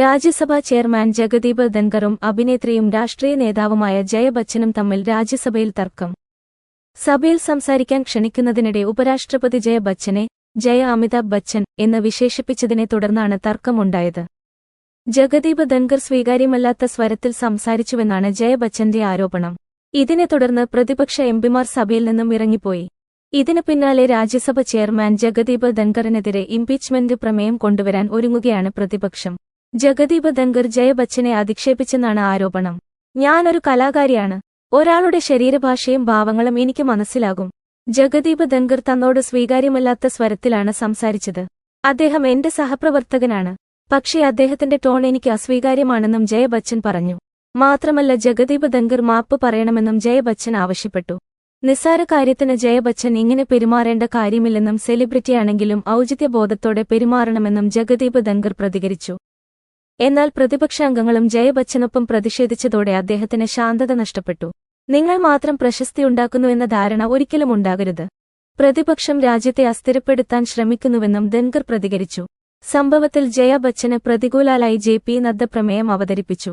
രാജ്യസഭാ chairman Jagdeep ധൻകറും അഭിനേത്രിയും രാഷ്ട്രീയ നേതാവുമായ ജയബച്ചനും തമ്മിൽ രാജ്യസഭയിൽ തർക്കം. സഭയിൽ സംസാരിക്കാൻ ക്ഷണിക്കുന്നതിനിടെ ഉപരാഷ്ട്രപതി ജയ ബച്ചനെ ജയ അമിതാഭ് ബച്ചൻ എന്ന് വിശേഷിപ്പിച്ചതിനെ തുടർന്നാണ് തർക്കമുണ്ടായത്. ജഗദീപ് ധൻകർ സ്വീകാര്യമല്ലാത്ത സ്വരത്തിൽ സംസാരിച്ചുവെന്നാണ് ജയബച്ചന്റെ ആരോപണം. ഇതിനെ തുടർന്ന് പ്രതിപക്ഷ എംപിമാർ സഭയിൽ നിന്നും ഇറങ്ങിപ്പോയി. ഇതിനു പിന്നാലെ രാജ്യസഭ ചെയർമാൻ ജഗദീപ് ധൻകറിനെതിരെ ഇംപീച്ച്മെന്റ് പ്രമേയം കൊണ്ടുവരാൻ ഒരുങ്ങുകയാണ് പ്രതിപക്ഷം. ജഗദീപ് ധൻഖർ ജയ ബച്ചനെ അധിക്ഷേപിച്ചെന്നാണ് ആരോപണം. ഞാനൊരു കലാകാരിയാണ്. ഒരാളുടെ ശരീരഭാഷയും ഭാവങ്ങളും എനിക്ക് മനസ്സിലാകും. ജഗദീപ് ധൻഖർ തന്നോട് സ്വീകാര്യമല്ലാത്ത സ്വരത്തിലാണ് സംസാരിച്ചത്. അദ്ദേഹം എന്റെ സഹപ്രവർത്തകനാണ്. പക്ഷേ അദ്ദേഹത്തിന്റെ ടോൺ എനിക്ക് അസ്വീകാര്യമാണെന്നും ജയ ബച്ചൻ പറഞ്ഞു. മാത്രമല്ല ജഗദീപ് ധൻഖർ മാപ്പ് പറയണമെന്നും ജയ ബച്ചൻ ആവശ്യപ്പെട്ടു. നിസ്സാര കാര്യത്തിന് ജയ ബച്ചൻ ഇങ്ങനെ പെരുമാറേണ്ട കാര്യമില്ലെന്നും സെലിബ്രിറ്റിയാണെങ്കിലും ഔചിത്യബോധത്തോടെ പെരുമാറണമെന്നും ജഗദീപ് ധൻഖർ പ്രതികരിച്ചു. എന്നാൽ പ്രതിപക്ഷാംഗങ്ങളും ജയബച്ചനൊപ്പം പ്രതിഷേധിച്ചതോടെ അദ്ദേഹത്തിന് ശാന്തത നഷ്ടപ്പെട്ടു. നിങ്ങൾ മാത്രം പ്രശസ്തിയുണ്ടാക്കുന്നുവെന്ന ധാരണ ഒരിക്കലും ഉണ്ടാകരുത്. പ്രതിപക്ഷം രാജ്യത്തെ അസ്ഥിരപ്പെടുത്താൻ ശ്രമിക്കുന്നുവെന്നും ദൻകർ പ്രതികരിച്ചു. സംഭവത്തിൽ ജയ ബച്ചന് പ്രതികൂലാലായി ജെ പി നദ്ദ പ്രമേയം അവതരിപ്പിച്ചു.